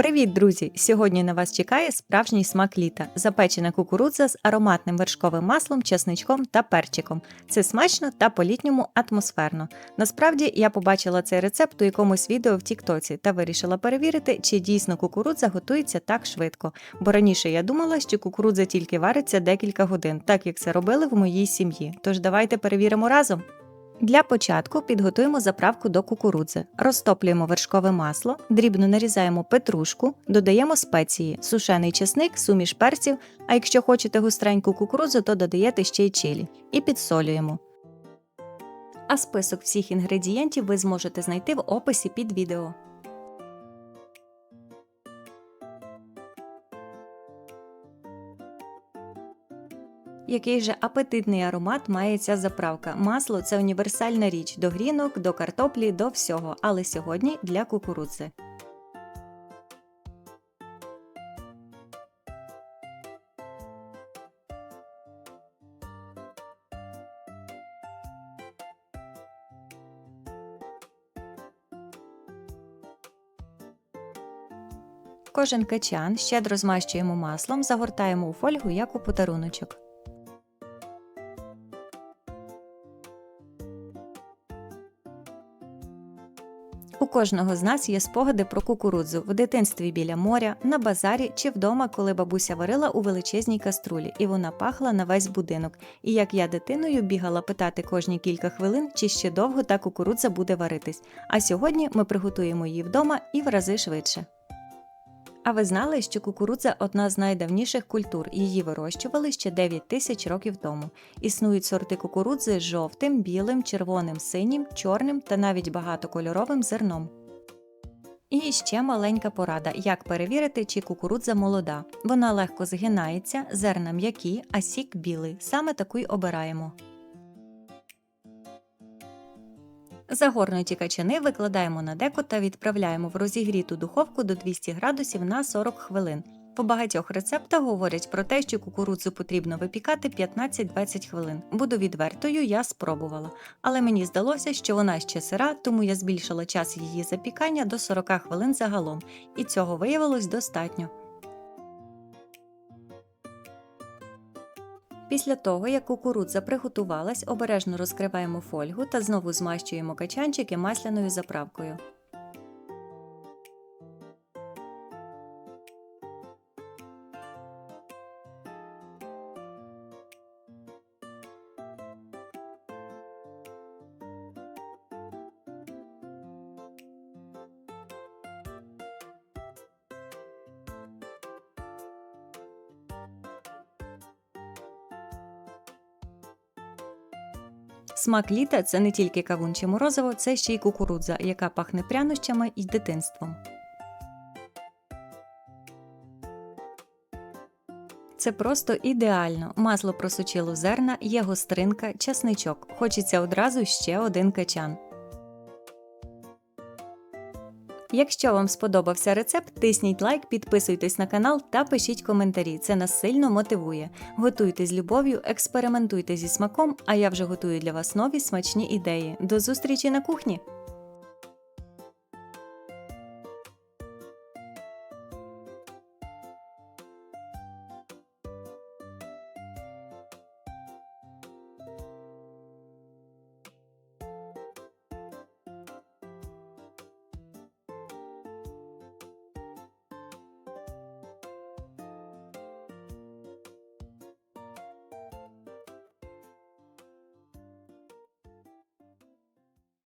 Привіт, друзі! Сьогодні на вас чекає справжній смак літа, запечена кукурудза з ароматним вершковим маслом, чесничком та перчиком. Це смачно та по-літньому атмосферно. Насправді я побачила цей рецепт у якомусь відео в Тіктоці та вирішила перевірити, чи дійсно кукурудза готується так швидко. Бо раніше я думала, що кукурудза тільки вариться декілька годин, так як це робили в моїй сім'ї. Тож давайте перевіримо разом. Для початку підготуємо заправку до кукурудзи. Розтоплюємо вершкове масло, дрібно нарізаємо петрушку, додаємо спеції, сушений чесник, суміш перців, а якщо хочете густреньку кукурудзу, то додаєте ще й чилі. І підсолюємо. А список всіх інгредієнтів ви зможете знайти в описі під відео. Який же апетитний аромат має ця заправка. Масло це універсальна річ до грінок, до картоплі, до всього, але сьогодні для кукурудзи. Кожен качан щедро змащуємо маслом, загортаємо у фольгу як у подаруночок. У кожного з нас є спогади про кукурудзу в дитинстві біля моря, на базарі чи вдома, коли бабуся варила у величезній каструлі, і вона пахла на весь будинок. І як я дитиною бігала питати кожні кілька хвилин, чи ще довго та кукурудза буде варитись. А сьогодні ми приготуємо її вдома і в рази швидше. А ви знали, що кукурудза одна з найдавніших культур, її вирощували ще 9 тисяч років тому. Існують сорти кукурудзи з жовтим, білим, червоним, синім, чорним та навіть багатокольоровим зерном. І ще маленька порада, як перевірити, чи кукурудза молода. Вона легко згинається, зерна м'які, а сік білий. Саме таку й обираємо. Загорнуті качани викладаємо на деко та відправляємо в розігріту духовку до 200 градусів на 40 хвилин. По багатьох рецептах говорять про те, що кукурудзу потрібно випікати 15-20 хвилин. Буду відвертою, я спробувала. Але мені здалося, що вона ще сира, тому я збільшила час її запікання до 40 хвилин загалом, і цього виявилось достатньо. Після того, як кукурудза приготувалась, обережно розкриваємо фольгу та знову змащуємо качанчики масляною заправкою. Смак літа це не тільки кавун чи морозиво, це ще й кукурудза, яка пахне прянощами і дитинством. Це просто ідеально. Масло просочило зерна, є гостринка, часничок. Хочеться одразу ще один качан. Якщо вам сподобався рецепт, тисніть лайк, підписуйтесь на канал та пишіть коментарі. Це нас сильно мотивує. Готуйте з любов'ю, експериментуйте зі смаком, а я вже готую для вас нові смачні ідеї. До зустрічі на кухні!